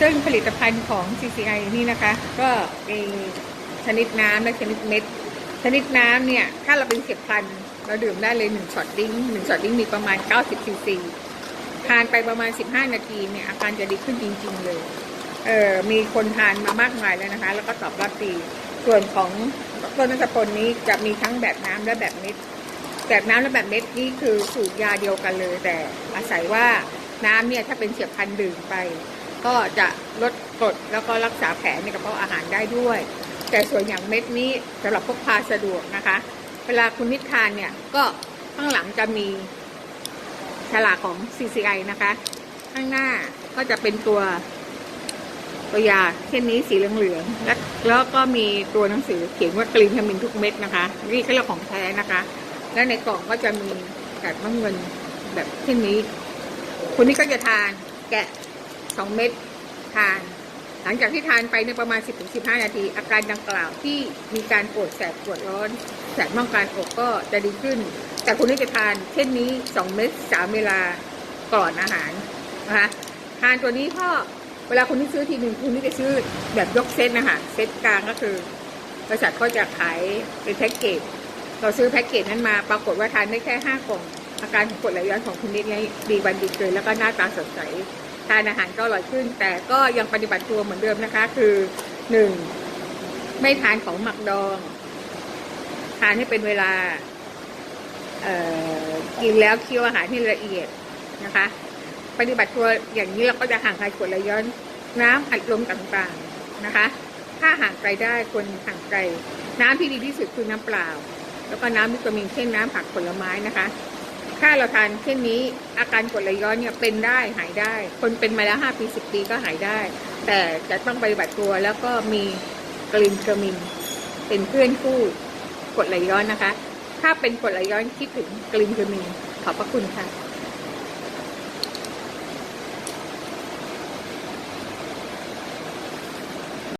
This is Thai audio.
ซึ่งผลิตภัณฑ์ของ CCI นี่นะคะ ก็มีชนิดน้ำและชนิดเม็ด ชนิดน้ำเนี่ย ถ้าเราเป็นเสียบพลัน เราดื่มได้เลยหนึ่งช็อตดิ้งหนึ่งช็อตดิ้งมีประมาณ 90ซีซีทานไปประมาณ 15 นาทีเนี่ย อาการจะดีขึ้นจริง ๆ เลย เออมีคนทานมามากมายแล้วนะคะ แล้วก็ตอบรับดีส่วนของต้นนัทพลนี้จะมีทั้งแบบน้ำและแบบเม็ด แบบน้ำและแบบเม็ดนี่คือสูตรยาเดียวกันเลย แต่อาศัยว่าน้ำเนี่ยถ้าเป็นเฉียบพันดื่มไป ก็จะลดกรดแล้วก็รักษาแผลในกระเพาะอาหารได้ด้วย แต่ส่วนอย่างเม็ดนี้สำหรับพกพาสะดวกนะคะ เวลาคุณนิดทานเนี่ยก็ข้างหลังจะมีฉลากของ CCI นะคะ ข้างหน้าก็จะเป็นตัวตัวยาเช่นนี้สีเหลืองๆและแล้วก็มีตัวหนังสือเขียนว่ากรีนทามินทุกเม็ดนะคะ นี่คือเรื่องของแท้นะคะ และในกล่องก็จะมีแบบน้ำเงินแบบเช่นนี้คุณนี่ก็จะทานแกะ สองเม็ดทาน หลังจากที่ทานไปในประมาณ 10-15 นาที อาการดังกล่าวที่มีการปวดแสบปวดร้อน แสบม่องการอกก็จะดีขึ้น แต่คุณนี่จะทาน เช่นนี้ 2 เม็ด3เวลาก่อนอาหารนะคะทานตัวนี้ก็เวลาคุณนี่ซื้อทีหนึ่งคุณนี่จะซื้อแบบยกเซตนะคะเซตกลางก็คือบริษัทก็จะขายเป็นแพ็กเกจเราซื้อแพ็กเกจนั้นมาปรากฏว่าทานได้แค่ห้ากล่องอาการของกรดไหลย้อนของคุณนิดนี้ดีวันดีเกินแล้วก็หน้าตาสดใส ทานอาหารก็อร่อยขึ้น แต่ก็ยังปฏิบัติตัวเหมือนเดิมนะคะ คือหนึ่งไม่ทานของหมักดอง ทานให้เป็นเวลา เอ่อกินแล้วเคี้ยวอาหารให้ละเอียดนะคะ ปฏิบัติตัวอย่างนี้เราก็จะห่างไกลกรดไหลย้อนน้ำอัดลมต่างๆนะคะ ถ้าห่างไกลได้ควรห่างไกล น้ำที่ดีที่สุดคือน้ำเปล่า แล้วก็น้ำวิตามินเช่นน้ำผักผลไม้นะคะ ถ้าเราทานเช่นนี้ อาการกรดไหลย้อนเนี่ยเป็นได้หายได้ คนเป็นมาแล้วห้าปีสิบปีก็หายได้ แต่จะต้องปฏิบัติตัวแล้วก็มีกลินเกอร์มิน เป็นเพื่อนคู่กรดไหลย้อนนะคะ ถ้าเป็นกรดไหลย้อนคิดถึงกลินเกอร์มินขอบพระคุณค่ะ